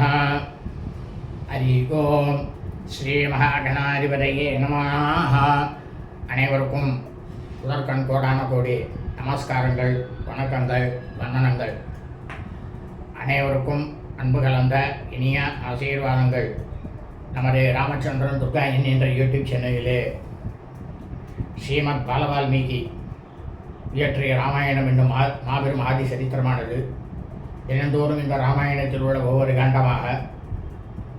ஹரி ஓம் ஸ்ரீ மகாகணாதிபதியே நமாக அனைவருக்கும் முதற்கண் கோடான கோடி நமஸ்காரங்கள் வணக்கங்கள் வந்தனங்கள். அனைவருக்கும் அன்பு கலந்த இனிய ஆசீர்வாதங்கள். நமது ராமச்சந்திரன் துர்கா என்ற யூடியூப் சேனலிலே ஸ்ரீமத் பாலவால்மீகி இயற்றிய ராமாயணம் என்னும் மா மாபெரும் ஆதி சரித்திரமானது தினந்தோறும் இந்த ராமாயணத்தில் உள்ள ஒவ்வொரு காண்டமாக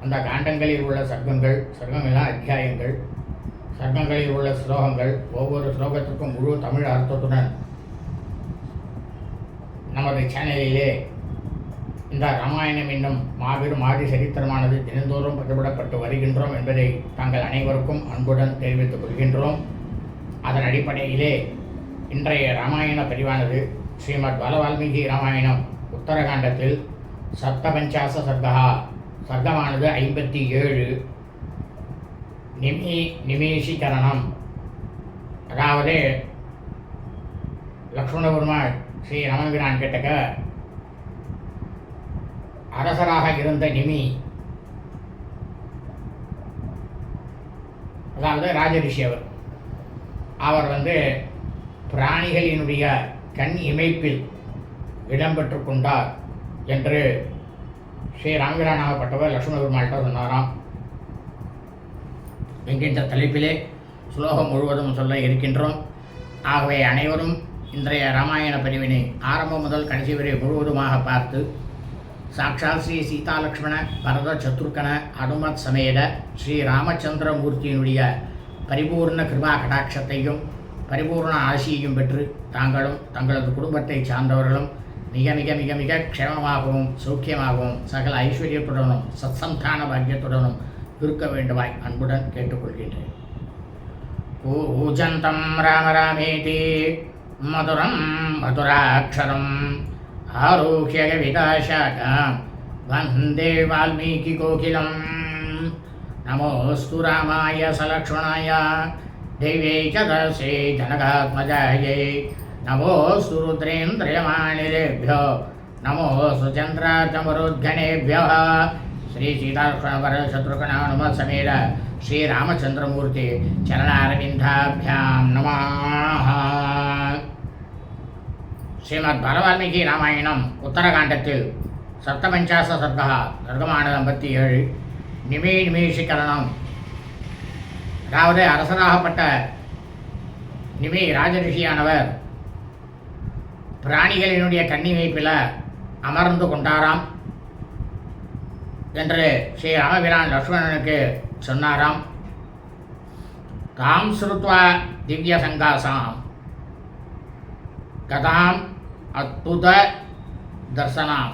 அந்த காண்டங்களில் உள்ள சர்க்கங்கள் சர்க்கங்கள்லாம் அத்தியாயங்கள் சர்க்கங்களில் உள்ள ஸ்லோகங்கள் ஒவ்வொரு ஸ்லோகத்துக்கும் முழு தமிழ் அர்த்தத்துடன் நமது சேனலிலே இந்த ராமாயணம் என்னும் மாபெரும் ஆதி சரித்திரமானது தினந்தோறும் பதிவிடப்பட்டு வருகின்றோம் என்பதை தாங்கள் அனைவருக்கும் அன்புடன் தெரிவித்துக் கொள்கின்றோம். அதன் அடிப்படையிலே இன்றைய ராமாயண பதிவானது ஸ்ரீமத் பாலவால்மீகி ராமாயணம் உத்தரகாண்டத்தில் சப்தபஞ்சாச சர்க்கா சர்க்கமானது ஐம்பத்தி ஏழு. நிமி நிமேஷிகரணம். அதாவது லக்ஷ்மணபெருமாள் ஸ்ரீ ரமணபிரான் கிட்டக்க அரசராக இருந்த நிமி அதாவது ராஜரிஷி அவர் அவர் வந்து பிராணிகளினுடைய கண் இமைப்பில் இடம்பெற்று கொண்டார் என்று ஸ்ரீ ராமகிரானாகப்பட்டவர் லக்ஷ்மண பெருமாள்கிட்ட சொன்னாராம். என்கின்ற தலைப்பிலே ஸ்லோகம் முழுவதும் சொல்ல இருக்கின்றோம். ஆகவே அனைவரும் இன்றைய ராமாயண பிரிவினை ஆரம்பம் முதல் கடைசி வரை முழுவதுமாக பார்த்து சாக்ஷாத் ஸ்ரீ சீதா லக்ஷ்மண பரத சத்ருக்கன அனுமத் சமேத ஸ்ரீ ராமச்சந்திரமூர்த்தியினுடைய பரிபூர்ண கிருபா கடாட்சத்தையும் பரிபூர்ண ஆசியையும் பெற்று தாங்களும் தங்களது குடும்பத்தை சார்ந்தவர்களும் நிக நிக மிக மிக க்ஷமமாகவும் சௌக்கியமாகவும் சகல ஐஸ்வர்யத்துடனும் சத்சந்தான பாக்கியத்துடனும் இருக்க வேண்டுமாய் அன்புடன் கேட்டுக்கொள்கின்றேன் பூஜந்தம் ராமராமேதி மதுரம் மதுராட்சரம் ஆரோக்கிய விதாசாகாம் வந்தே வால்மீகி கோகிலம் நமோஸ்து ராமாய சலக்ஷ்மணாய தெய்வே சதசே ஜனகாத்மஜாயை నమోస్సు రుద్రేంద్రియమాణిభ్యో నమో సుచంద్రాచమరోద్ఘనేభ్య శ్రీ సీతాశ్వర శత్రుఘ్నానుమ సమేత శ్రీరామచంద్రమూర్తి చరణారవిందాభ్యాం నమ. శ్రీమద్ భగవాల్మీకి రామాయణம் உத்தரகாண்டத்தில் சப்தபஞ்சாச சர்க்கா சர்க்கமானது ஐம்பத்தி ஏழு நிமி நிமிஷிகரணம் அதாவது அரசராகப்பட்ட நிமி ராஜரிஷியானவர் பிராணிகளினுடைய கன்னி வைப்பில் அமர்ந்து கொண்டாராம் என்று ஸ்ரீ ராமபிரான் லக்ஷ்மணனுக்கு சொன்னாராம். தாம் ஸ்ருத்வா திவ்ய சங்காசாம். கதாம் அத்புத தர்சனாம்.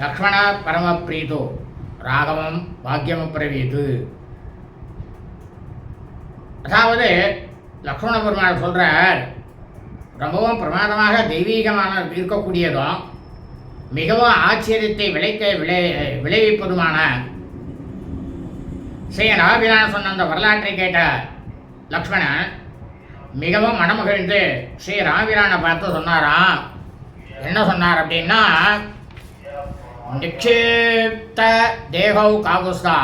லக்ஷ்மண பரமப்ரீதோ ராகவம் பாக்கியமப்பிரவீது அதாவது லக்ஷ்மண பெருமாள் சொல்கிறார் ரொம்பவும் பிரமாதமாக தெய்வீகமான இருக்கக்கூடியதும் மிகவும் ஆச்சரியத்தை விளைக்க விளை விளைவிப்பதுமான ஸ்ரீ ராபிலான் சொன்ன அந்த வரலாற்றை கேட்ட லக்ஷ்மணன் மிகவும் மனமகிழ்ந்து ஸ்ரீ ராவிரானை பார்த்து சொன்னாராம். என்ன சொன்னார் அப்படின்னா நிக்ஷேப்த தேகௌ காகுஸ்தா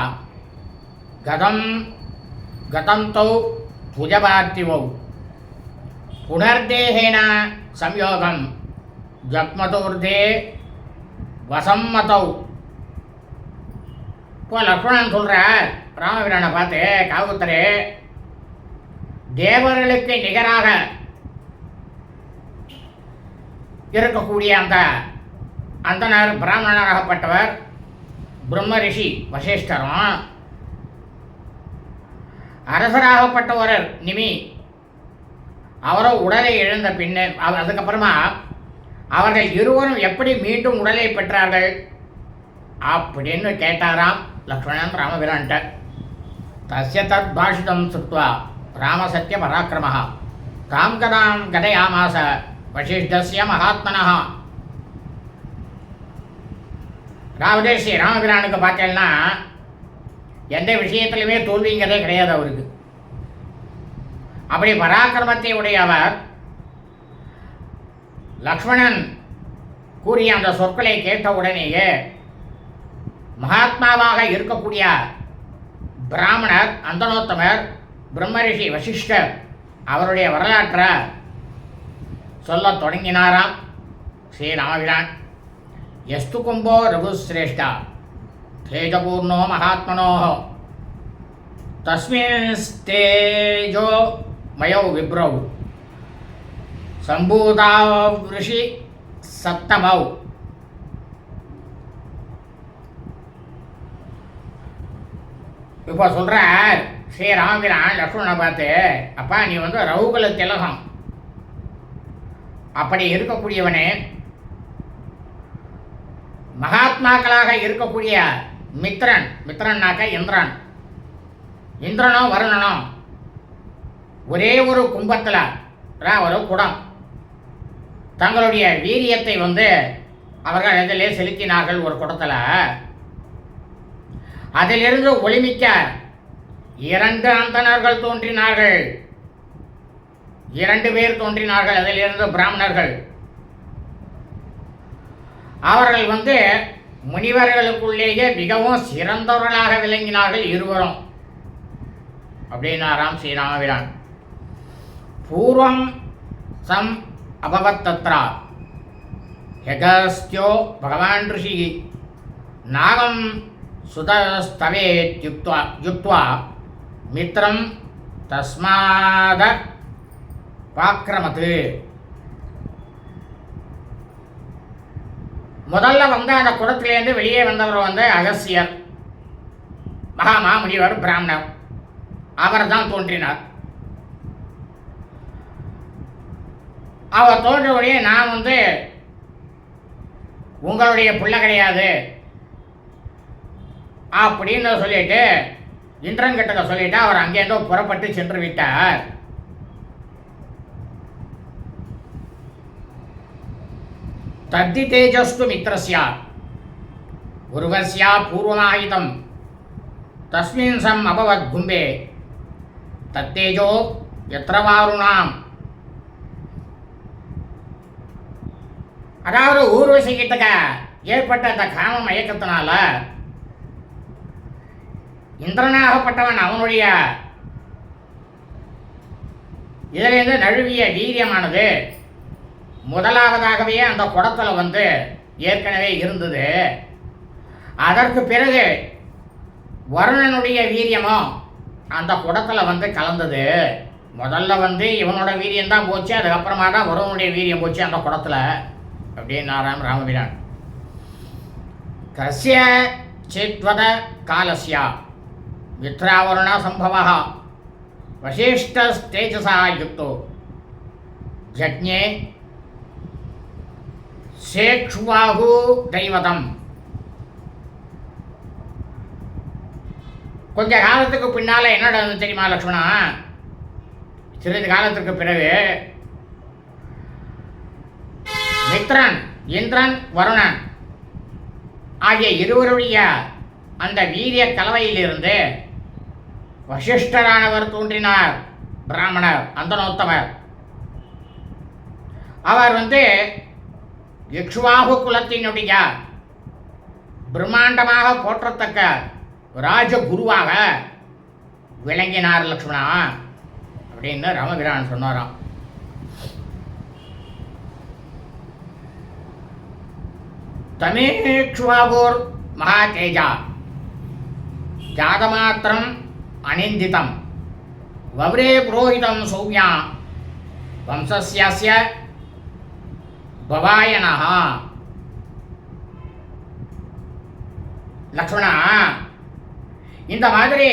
கதம் கதந்தௌ புஜபார்த்திவௌ. புனர்தேகேன சம்யோகம். ஜக்மதோர்தே வசம் மதௌ இப்போ லக்ஷ்மணன் சொல்கிறார் ராமவீரனை பார்த்து காவுத்தரே தேவர்களுக்கு நிகராக இருக்கக்கூடிய அந்த அந்தனர் பிராமணராகப்பட்டவர் பிரம்ம ரிஷி வசிஷ்டரும் அரசராகப்பட்டவரர் நிமி அவரோ உடலை இழந்த பின்னர் அதுக்கப்புறமா அவர்கள் இருவரும் எப்படி மீண்டும் உடலை பெற்றார்கள்? அப்படின்னு கேட்டாராம் லக்ஷ்மணன் ராமபிரான்ட்ட. தஸ்ய தத் பாஷிதம் சுத்வா சத்திய பராக்கிரமः தாம் கதாம் கதையாமாச வசிஷ்டசிய மகாத்மனः அதாவது ஸ்ரீ ராமபிரானுக்கு பார்த்தேன்னா எந்த விஷயத்துலையுமே தோல்விங்கிறதே கிடையாது அவருக்கு. அப்படி பராக்கிரமத்தை உடையவர் லக்ஷ்மணன் கூறிய அந்த சொற்களை கேட்ட உடனேயே மகாத்மாவாக இருக்கக்கூடிய பிராமணர் அந்தனோத்தமர் பிரம்மரிஷி வசிஷ்டர் அவருடைய வரலாற்றை சொல்லத் தொடங்கினாராம். ஸ்ரீ ராமபிரான். எஸ்து கும்போ ரகுசிரேஷ்டா தேஜபூர்ணோ மகாத்மனோ தஸ்மின்ஸ்தேஜோ மயோ விப்ரௌ. சம்பூதாவிருஷி சப்தமௌ இப்போ சொல்கிறார் ஸ்ரீ ராமபிரான் லக்ஷ்மணனை பார்த்து அப்பா நீ வந்து ரவுகுல திலகம். அப்படி இருக்கக்கூடியவனே. மகாத்மாக்களாக இருக்கக்கூடிய மித்ரன் மித்ரன்னாக்க இந்திரன். இந்திரனோ வருணனோ. ஒரே ஒரு கும்பத்தில் ஒரு குடம் தங்களுடைய வீரியத்தை வந்து அவர்கள் இதிலே செலுத்தினார்கள் ஒரு குடத்தில் அதிலிருந்து ஒளிமிக்க இரண்டு அந்தணர்கள் தோன்றினார்கள். இரண்டு பேர் தோன்றினார்கள் அதிலிருந்து பிராமணர்கள். அவர்கள் வந்து முனிவர்களுக்குள்ளேயே மிகவும் சிறந்தவர்களாக விளங்கினார்கள் இருவரும். அப்படின்னாராம் ஸ்ரீராமபிரான். பூர்வம் சம் அபவத் தத்ரா யகஸ்தியோ பகவான் ரிஷி நாகம் சுதஸ்தவேத்யுக்த்வா யுக்த்வா மித்ரம் தஸ்மாத பாக்கிரமத்து முதல்ல வந்து அந்த குடத்திலேருந்து வெளியே வந்தவர் வந்து அகசியர் மகாமா முனிவர் பிராமணர். அவர் தான் தோன்றினார். அவர் தோன்றவுடைய நான் வந்து உங்களுடைய பிள்ளை கிடையாது. அப்படின்னு சொல்லிட்டு இந்திரன் சொல்லிட்டு அவர் அங்கேருந்தோ புறப்பட்டு சென்று விட்டார். தத்தி தேஜஸ்து மித்ரஸ்யா. உருவஸ்யா பூர்வமாயுதம். தஸ்மின் சம் அபவத் கும்பே. தத்தேஜோ எத்திரவாருணாம். அதாவது ஊர்வசி கிட்டக்க ஏற்பட்ட அந்த காம மயக்கத்தினால இந்திரனாகப்பட்டவன் அவனுடைய இதிலிருந்து நழுவிய வீரியமானது முதலாவதாகவே அந்த குடத்தில் வந்து ஏற்கனவே இருந்தது. அதற்கு பிறகு வருணனுடைய வீரியமும் அந்த குடத்தில் வந்து கலந்தது. முதல்ல வந்து இவனோட வீரியம் தான் போச்சு அதுக்கப்புறமா தான் வருணனுடைய வீரியம் போச்சு அந்த குடத்தில். அப்படின்னாராம் ராமபிரான் கஸ்ய சித்வத காலஸ்யா வித்ராவருண சம்பவ வசிஷ்டஸ்தேஜசா யுக்தோ. ஜக்ஞே சேக்ஷுவாகு தெய்வதம் கொஞ்ச காலத்துக்கு பின்னால் என்ன நடந்தது தெரியுமா லக்ஷ்மணா? சிறிது காலத்துக்கு பிறகு மித்ரன் இந்திரன் வருணன். ஆகிய இருவருடைய அந்த வீரிய கலவையிலிருந்து வசிஷ்டரானவர் தோன்றினார் பிராமணர் அந்தனோத்தமர். அவர் வந்து இக்ஷ்வாகு குலத்தினுடைய பிரம்மாண்டமாக போற்றத்தக்க ராஜகுருவாக விளங்கினார் லக்ஷ்மணா அப்படின்னு ரமபிரான் சொன்னாராம். தமேக்ஷ்வாகோர் மகாதேஜா ஜாதமாத்திரம் அனிந்திதம் வவ்ரே புரோஹிதம் சௌமியா வம்சஸ்யாஸ்ய பவாயனः லக்ஷ்மணா இந்த மாதிரி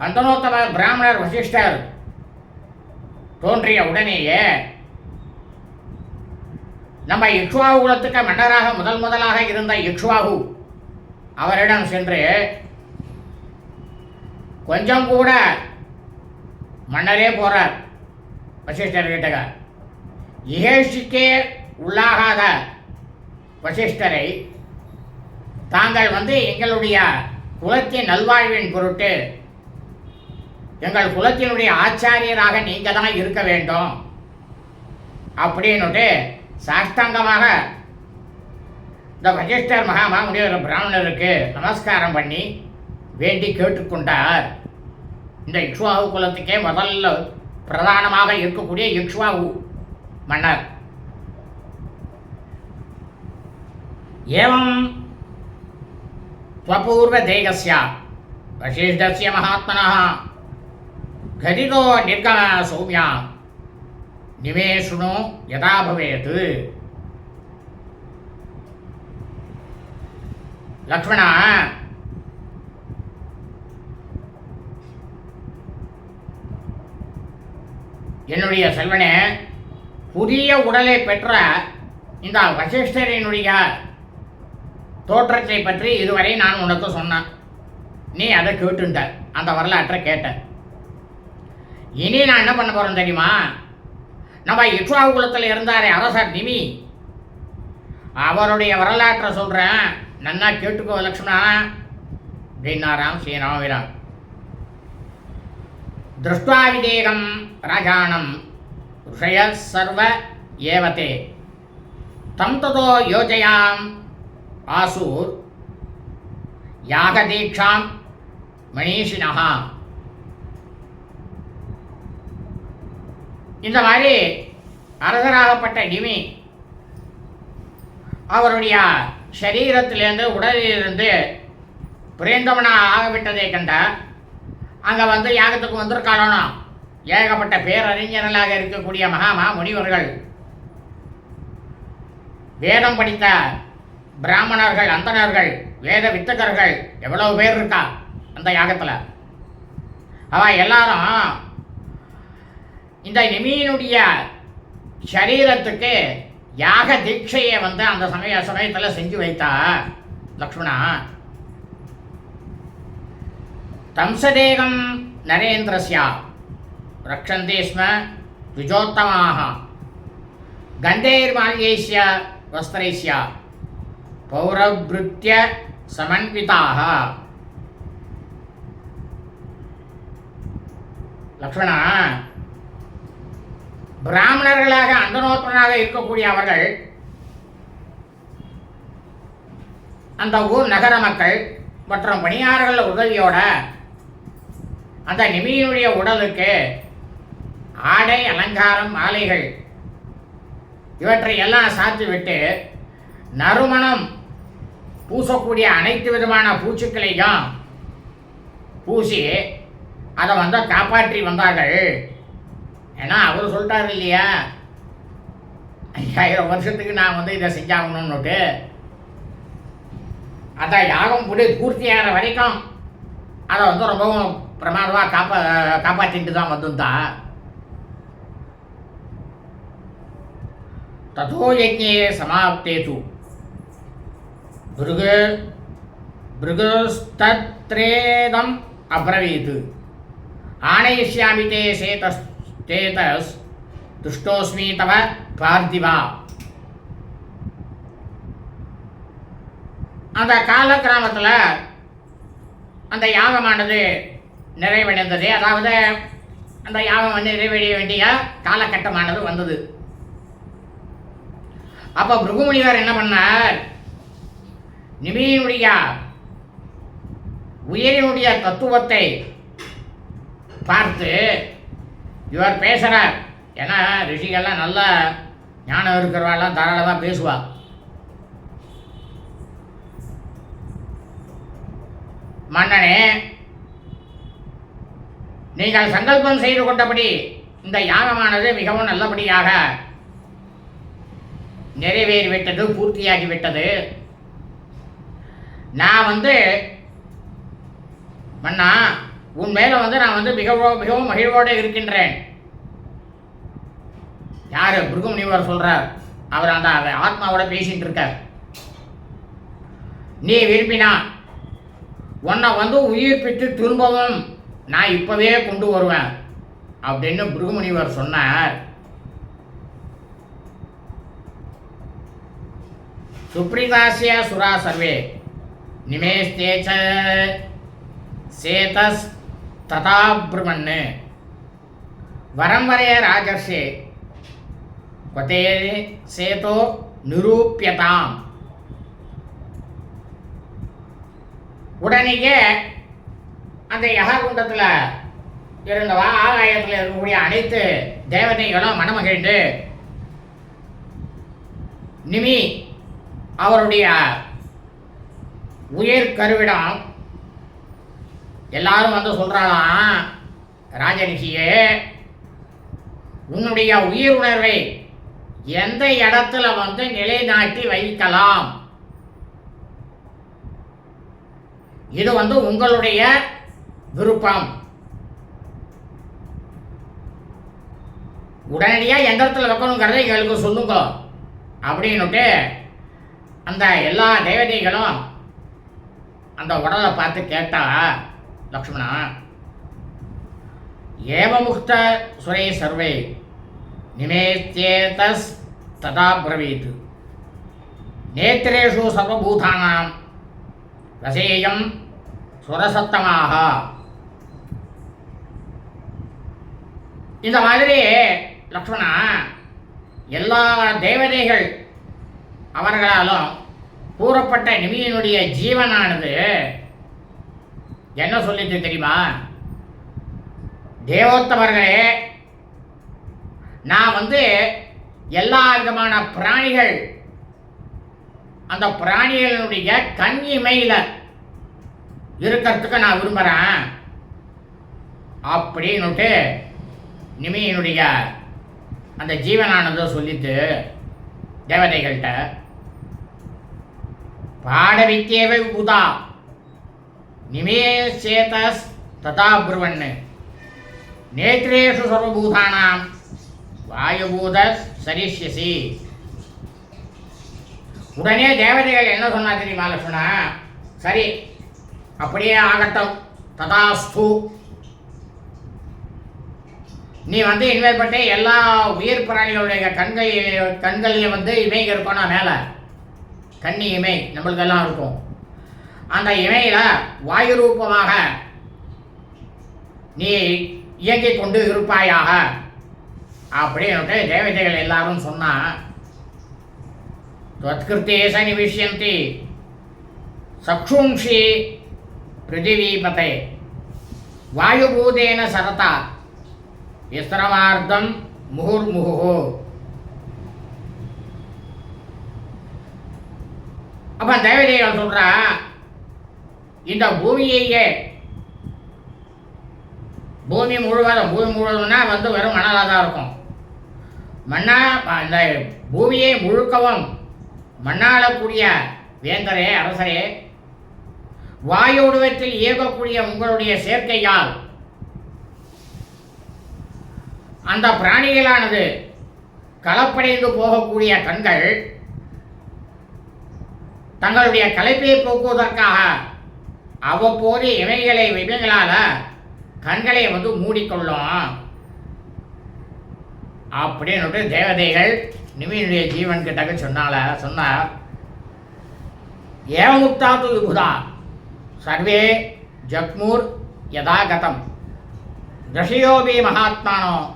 அந்தனோத்தம பிராமணர் வசிஷ்டர் தோன்றிய உடனேயே நம்ம இக்ஷுவாகு குலத்துக்கு மன்னராக முதல் முதலாக இருந்த இக்ஷுவாகு அவரிடம் சென்று கொஞ்சம் கூட மன்னரே போறார் வசிஷ்டர் கிட்டக இகேஷிக்கே உள்ளாகாத வசிஷ்டரை தாங்கள் வந்து எங்களுடைய குலத்தின் நல்வாழ்வின் பொருட்டு எங்கள் குலத்தினுடைய ஆச்சாரியராக நீங்கள் தான் இருக்க வேண்டும் அப்படின்னுட்டு சாஷ்டாங்கமாக இந்த வசிஷ்டர் மகாமா முனிவர் பிராமணருக்கு நமஸ்காரம் பண்ணி வேண்டி கேட்டுக்கொண்டார் இந்த இக்ஷ்வாகு குலத்துக்கே முதல்ல பிரதானமாக இருக்கக்கூடிய இக்ஷ்வாகு மன்னர் एवं त्वपूर्वदेहस्य वसिष्ठस्य महात्मनः घटितो निर्गम सौम्या நிவேஷுனோ யதா பவேத்து லக்ஷ்மணா என்னுடைய செல்வனே புதிய உடலை பெற்ற இந்த வசிஷ்டரினுடைய தோற்றத்தை பற்றி இதுவரை நான் உனக்கு சொன்னேன் நீ அதை கேட்டுருந்த அந்த வரலாற்றை கேட்ட. இனி நான் என்ன பண்ண போகிறேன் தெரியுமா? நம்ம இக்ஷ்வாகுலத்தில் இருந்தாரே அரசர் நிமி. அவருடைய வரலாற்றை சொல்கிறேன் நன்னா கேட்டுக்கோ லக்ஷ்மணா. அப்படின்னாராம் ஸ்ரீராமவீரான் திருஷ்டுவா விதேகம் ராஜானம். ಋಷಯ ಸರ್ವ ಏವತೆ ತಂತದೋ ಯೋಜಯಾಂ ಆಸೂರ್ ಯಾಗದೀಕ್ಷಾಂ ಮಣೀಷಿಣಃ இந்த மாதிரி அரசராகப்பட்ட நிமி அவருடைய சரீரத்திலிருந்து உடலிலிருந்து பிரியந்தமனா ஆகவிட்டதை கண்ட அங்கே வந்து யாகத்துக்கு வந்திருக்காளோ ஏகப்பட்ட பேரறிஞர்களாக இருக்கக்கூடிய மகாமா முனிவர்கள் வேதம் படித்த பிராமணர்கள் அந்தணர்கள் வேத வித்தகர்கள் எவ்வளவு பேர் இருக்கா அந்த யாகத்தில்? அவ எல்லாரும் இந்த நிமியினுடைய சரீரத்துக்கு யாக தீட்சையை வந்து அந்த சமய சமயத்தில் செஞ்சு வைத்தா லக்ஷ்மணா தம்சதேகம் நரேந்திரஸ்யா ரக்ஷந்தே ஸ்ம விஜோத்தமாக கந்தேர்மால்யேஸ்ய வஸ்திரைஸ்யா பௌரபிருத்திய சமன்விதாக லக்ஷ்மணா பிராமணர்களாக அந்தனோத்தனாக இருக்கக்கூடிய அவர்கள் அந்த ஊர் நகர மக்கள் மற்றும் பணியாளர்கள் உதவியோட அந்த நிமியினுடைய உடலுக்கு ஆடை அலங்காரம் மாலைகள் இவற்றை எல்லாம் சாத்திவிட்டு நறுமணம் பூசக்கூடிய அனைத்து விதமான பூச்சுக்களையும் பூசி அதை வந்து காப்பாற்றி வந்தார்கள். ஏன்னா அவர் சொல்லிட்டாரு இல்லையா? ஐயாயிரம் வருஷத்துக்கு நான் வந்து இதை செஞ்சாகணும்னுட்டு. அதான் யாகம் புடி பூர்த்தியாகிற வரைக்கும் அதை வந்து ரொம்பவும் பிரமாதமாக காப்பா காப்பாற்றிட்டு தான் வந்துருந்தா. ததோ யஜ்ஞே சமாப்தேது. பிருகு பிருகுஸ்தத்ரேதம் அப்ரவீத். ஆணையிஷ்யாமி தே சேதஸ் सेतस् तेतस् तुष्टोऽस्मि तव பார்த்திவா அந்த கால கிராமத்தில் அந்த யாகமானது நிறைவடைந்தது அதாவது அந்த யாகம் வந்து நிறைவடைய வேண்டிய காலகட்டமானது வந்தது அப்போ பிருகுமுனிவர் என்ன பண்ணார் நிமியினுடைய உயிரினுடைய தத்துவத்தை பார்த்து இவர் பேசுகிறார் ஏன்னா ரிஷிகள்லாம் நல்லா ஞானம் இருக்கிறவாள்லாம் தாராளமாக பேசுவாள் மன்னனே நீங்கள் சங்கல்பம் செய்து கொண்டபடி இந்த யாகமானது மிகவும் நல்லபடியாக நிறைவேறிவிட்டது பூர்த்தியாகிவிட்டது. நான் வந்து மன்னா உன் மேலே வந்து நான் வந்து மிகவும் மிகவும் மகிழ்வோடு இருக்கின்றேன். யார்? பிருகுமுனிவர் சொல்கிறார் அவர் அந்த ஆத்மாவோட பேசிட்டு இருக்கார் நீ விரும்பினா உன்னை வந்து உயிர்ப்பித்து திரும்பவும் நான் இப்போவே கொண்டு வருவேன் அப்படின்னு பிருகுமுனிவர் சொன்னார். சுப்ரிதாசிய சுரா சர்வே நிமேஸ்தே சேதஸ் ததாபிரமண் வரம் வரைய ராஜர்ஷே. கொதே சேதோ நிரூபியதாம். உடனேயே அந்த யககுண்டத்தில் இருந்தவா ஆகாயத்தில் இருக்கக்கூடிய அனைத்து தேவதைகளும் மனமகிழ்ந்து நிமி அவருடைய உயிர் கருவிடம் எல்லாரும் வந்து சொல்கிறாளாம் ராஜரிஷியே உன்னுடைய உயிர் உணர்வை எந்த இடத்துல வந்து நிலைநாட்டி வைக்கலாம்? இது வந்து உங்களுடைய விருப்பம். உடனடியாக எந்த இடத்துல வைக்கணுங்கிறத எங்களுக்கு சொல்லுங்க. அப்படின்னுட்டு அந்த எல்லா தேவதைகளும் அந்த உடலை பார்த்து கேட்டால் லக்ஷ்மணா ஏவமுக்த சுரே சர்வே நிமேத்தேதஸ் ததா பிரவீத் நேத்திரேஷு சர்வபூதானாம் ரசேயம் சுரசத்தமாக இந்த மாதிரி லக்ஷ்மணா எல்லா தேவதைகள் அவர்களாலும் கூறப்பட்ட நிமியினுடைய ஜீவனானது என்ன சொல்லிட்டு தெரியுமா? தேவோத்தமர்களே நான் வந்து எல்லா விதமான பிராணிகள் அந்த பிராணிகளுடைய கண் இமையில இருக்கிறதுக்கு நான் விரும்புகிறேன் அப்படின்னுட்டு நிமியினுடைய அந்த ஜீவனானது சொல்லிட்டு தேவதைகள்கிட்ட பாடவித்தேவை உதா நிமேசேதஸ் ததா புருவன் நேத்திரேஷு சர்வபூதானாம் வாயுபூத சரிஷ்யசி உடனே தேவதைகள் என்ன சொன்னா தெரியுமா லட்சுமணா? சரி அப்படியே ஆகட்டும். ததாஸ்து. நீ வந்து இனிமேற்பட்டு எல்லா உயிர் பிராணிகளுடைய கண்கள் கண்களில் வந்து இமை இருக்கணும் மேலே. கண்ணி இமை நம்மளுக்கெல்லாம் இருக்கும். அந்த இமையில வாயு ரூபமாக நீ இயங்கிக் கொண்டு இருப்பாயாக அப்படின்னுட்டு தேவதைகள் எல்லாரும் சொன்னா त्वत्कृते स निविश्यन्ति सक्षुंषि पृथिवीपते वायुभूतेन सरता विस्रवार्धं मुहुर्मुहुः அப்ப தேவதைகள் சொல்றா இந்த பூமியையே. பூமி முழுவதும் பூமி முழுவதும்னா வந்து வெறும் மணலாக தான் இருக்கும். மண்ணா இந்த பூமியை முழுக்கவும் மண்ணாளக்கூடிய வேந்தரே அரசரே வாயுடுவத்தில் இயக்கக்கூடிய உங்களுடைய சேர்க்கையால் அந்த பிராணிகளானது கலப்படைந்து போகக்கூடிய கண்கள் தங்களுடைய களைப்பை போக்குவதற்காக அவ்வப்போது இவைகளை இவைகளால கண்களை வந்து மூடிக்கொள்ளும். அப்படின்னுட்டு தேவதைகள் நிமியுடைய ஜீவன் கிட்டக்க சொன்னால சொன்னார். ஏமுக்தாது விபுதா. சர்வே ஜக்மூர் யதாகதம். தஷயோபி மகாத்மானோ.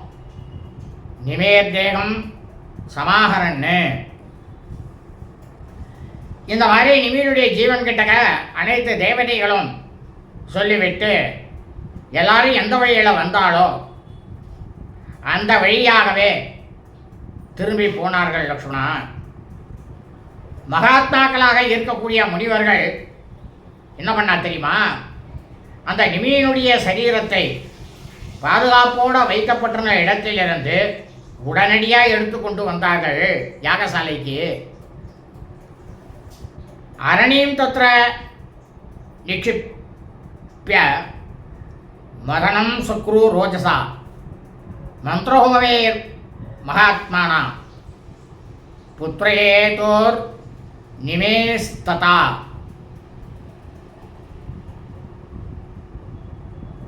நிமேர் தேகம் சமாகரன்னு இந்த மாதிரி நிமியுடைய ஜீவன் கிட்டக்க அனைத்து தேவதைகளும் சொல்லிவிட்டு எல்லாரும் எந்த வழியில் வந்தாலோ அந்த வழியாகவே திரும்பி போனார்கள் லக்ஷ்மணா. மகாத்மாக்களாக இருக்கக்கூடிய முனிவர்கள் என்ன பண்ணா தெரியுமா? அந்த நிமியினுடைய சரீரத்தை பாதுகாப்போடு வைக்கப்பட்டிருந்த இடத்திலிருந்து உடனடியாக எடுத்துக்கொண்டு வந்தார்கள் யாகசாலைக்கு. அரணீம் தத்திர நிக்ஷிப்பிய மதனம் சுக்ரு ரோஜசா மந்திரோகவே மகாத்மானா புத்திரேதோர் நிமேஸ்ததா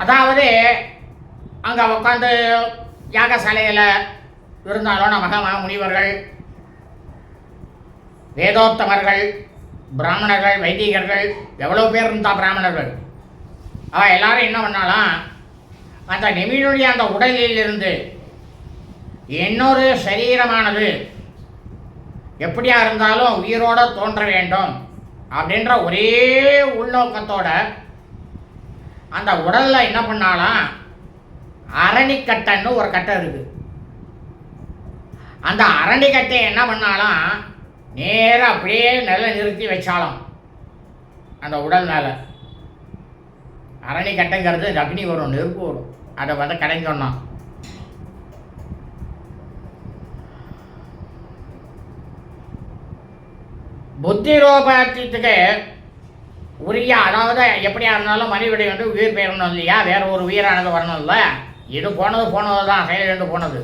அதாவது அங்கே உட்காந்து யாகசாலையில் இருந்தாலும் நமக முனிவர்கள் வேதோத்தமர்கள் பிராமணர்கள் வைதிகர்கள் எவ்வளோ பேர் இருந்தால் பிராமணர்கள்? அவள் எல்லாரும் என்ன பண்ணாலாம் அந்த நிமிழுடைய அந்த உடலிலிருந்து இன்னொரு சரீரமானது எப்படியா இருந்தாலும் உயிரோட தோன்ற வேண்டும் அப்படின்ற ஒரே உள்நோக்கத்தோட அந்த உடலில் என்ன பண்ணாலாம் அரணிக்கட்டைன்னு ஒரு கட்டை இருக்குது அந்த அரணிக்கட்டையை என்ன பண்ணாலாம் நேராக அப்படியே நில நிறுத்தி வச்சாலும் அந்த உடல் மேல அரணிக்கட்டைங்கிறது அக்னி வரும் நெருப்பு வரும். அதை வந்து கடைஞ்சோன்னா புத்தி ரோபத்துக்கு உரிய அதாவது எப்படியா இருந்தாலும் மனிதனுடைய வந்து உயிர் பெயரணும் இல்லையா? வேற ஒரு உயிரானது வரணும்ல இது போனது போனது தான் செயல் போனது.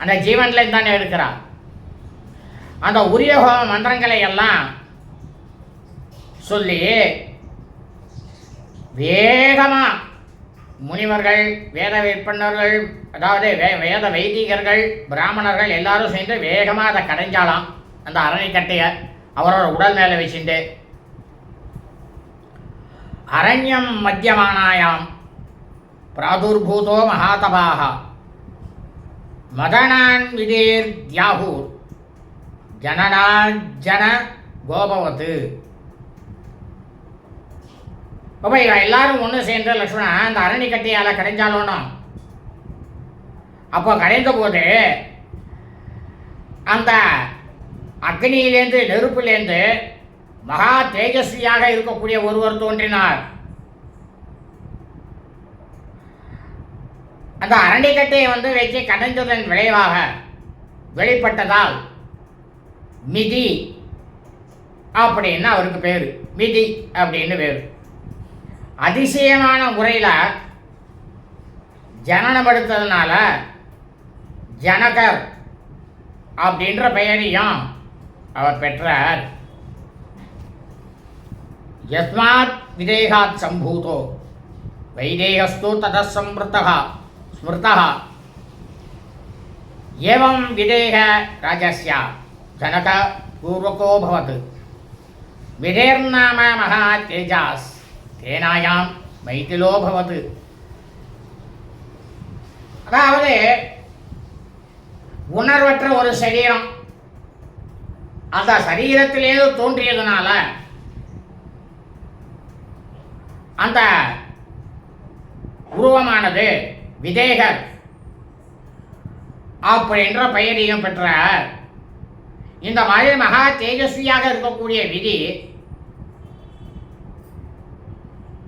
அந்த ஜீவன்ல தானே இருக்கிறான் அந்த உரிய ஹோம மந்திரங்களை எல்லாம் சொல்லி வேகமாக முனிவர்கள் வேத விற்பனர்கள் அதாவது வே வேத வைதிகர்கள் பிராமணர்கள் எல்லாரும் சேர்ந்து வேகமாக அதை கடைஞ்சாலாம். அந்த அரணிக்கட்டையை அவரோட உடல் மேலே வச்சுட்டு அரண்யம் மத்தியமானாயாம். பிராதுர்பூதோ மகாதபாக மதனான் விதேர் தியாகூர். ஜனநாஜன கோபவத்து. அப்போ இவன் எல்லாரும் ஒன்று சேர்ந்து லக்ஷ்மணா அந்த அரணிக்கட்டையால் கடைஞ்சாலோனும் அப்போ கடைந்த போது அந்த அக்னியிலேருந்து நெருப்பிலேருந்து மகா தேஜஸ்வியாக இருக்கக்கூடிய ஒருவர் தோன்றினார். அந்த அரணிக்கட்டையை வந்து வச்சு கடைந்ததன் விளைவாக வெளிப்பட்டதால் மிதி அப்படின்னு அவருக்கு பேர். மிதி அப்படின்னு பேர். அதிசயமான முறையில் ஜனனம் எடுத்ததுனால ஜனகர் அப்படின்ற பெயரையும் அவர் பெற்றார். யஸ்மாத் விதேகாத் சம்பூதோ. வைதேகஸ்து ததசம்ருத்தகா ஸ்மிருதா ஏவம் விதேக ராஜஸ்யா. ஜனக பூர்வகோ பவத் விதேர்நாம மகா தேஜாஸ் தேனாயாம் மைத்திலோ பவத் அதாவது உணர்வற்ற ஒரு சரீரம். அந்த சரீரத்திலேயே தோன்றியதுனால அந்த உருவமானது விதேகர் அப்படின்ற பெயரையும் பெற்றார். இந்த மாதிரி மகா தேஜஸ்வியாக இருக்கக்கூடிய விதி.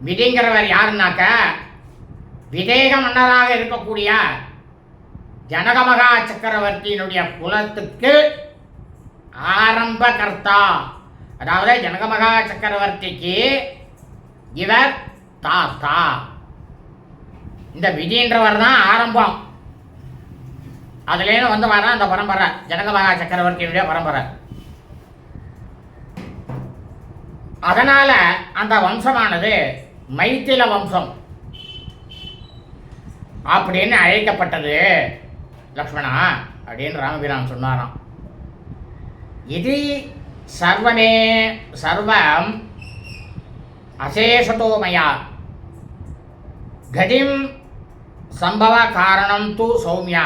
விதிங்கிறவர் யாருன்னாக்க விதேக மன்னராக இருக்கக்கூடிய ஜனகமகா சக்கரவர்த்தியினுடைய குலத்துக்கு ஆரம்ப கர்த்தா அதாவது ஜனகமகா சக்கரவர்த்திக்கு இவர் தாத்தா. இந்த விதின்றவர் தான் ஆரம்பம். அதுலேருந்து வந்து வர அந்த பரம்பரை ஜனகமகா சக்கரவர்த்தியினுடைய பரம்பரை. அதனால அந்த வம்சமானது மைத்தில வம்சம் அப்படின்னு அழைக்கப்பட்டது. லக்ஷ்மணா அப்படின்னு ராமபிரான் சொன்னாராம். இது சர்வமே சர்வம் அசேஷதோமயா. கதிம் சம்பவ காரணம் தூ சௌமியா.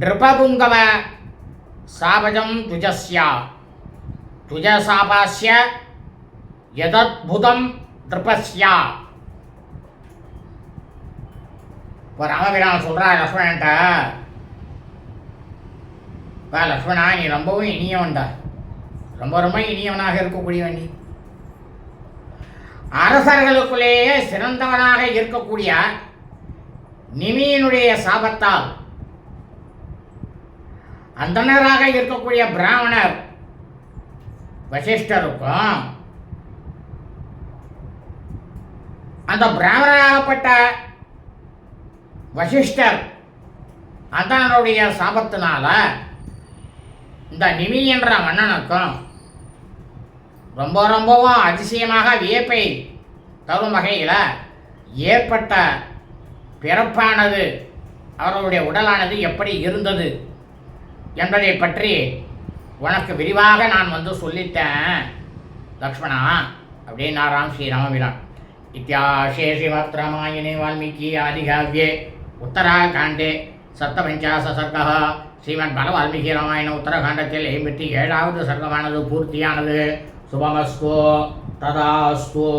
நிருபபுங்கவ சாபஜம் துஜஸ்யா துஜசாபாஸ்ய எதத்புதம் நிருபஸ்யா இப்போ ராமபிரான் சொல்கிறா லக்ஷ்மணன்ட்ட. இப்போ லக்ஷ்மணா நீ ரொம்பவும் இனியவன்டா. ரொம்ப ரொம்ப இனியவனாக இருக்கக்கூடியவன் நீ. அரசர்களுக்குள்ளேயே சிறந்தவனாக இருக்கக்கூடிய நிமியினுடைய சாபத்தால் அந்தனராக இருக்கக்கூடிய பிராமணர் வசிஷ்டருக்கும் அந்த பிராமணராகப்பட்ட வசிஷ்டர் அந்தனருடைய சாபத்தினால இந்த நிமி என்ற மன்னனுக்கும் ரொம்ப ரொம்பவும் அதிசயமாக வியப்பை தரும் வகையில் ஏற்பட்ட பிறப்பானது அவர்களுடைய உடலானது எப்படி இருந்தது? என்பதை பற்றி உனக்கு விரிவாக நான் வந்து சொல்லித்தேன். லக்ஷ்மணா அப்படின்னாராம் ஸ்ரீராமபிரான். இத்தியாசே ஸ்ரீமத் ராமாயணே வால்மீகி ஆதிகாவியே. உத்தராகாண்டே சத்தபஞ்சாச சர்க்கா. ஸ்ரீமத் பல வால்மீகி ராமாயணம் உத்தரகாண்டத்தில் ஐம்பத்தி ஏழாவது சர்க்கமானது பூர்த்தியானது. சுபமஸ்கோ ததாஸ்வோ.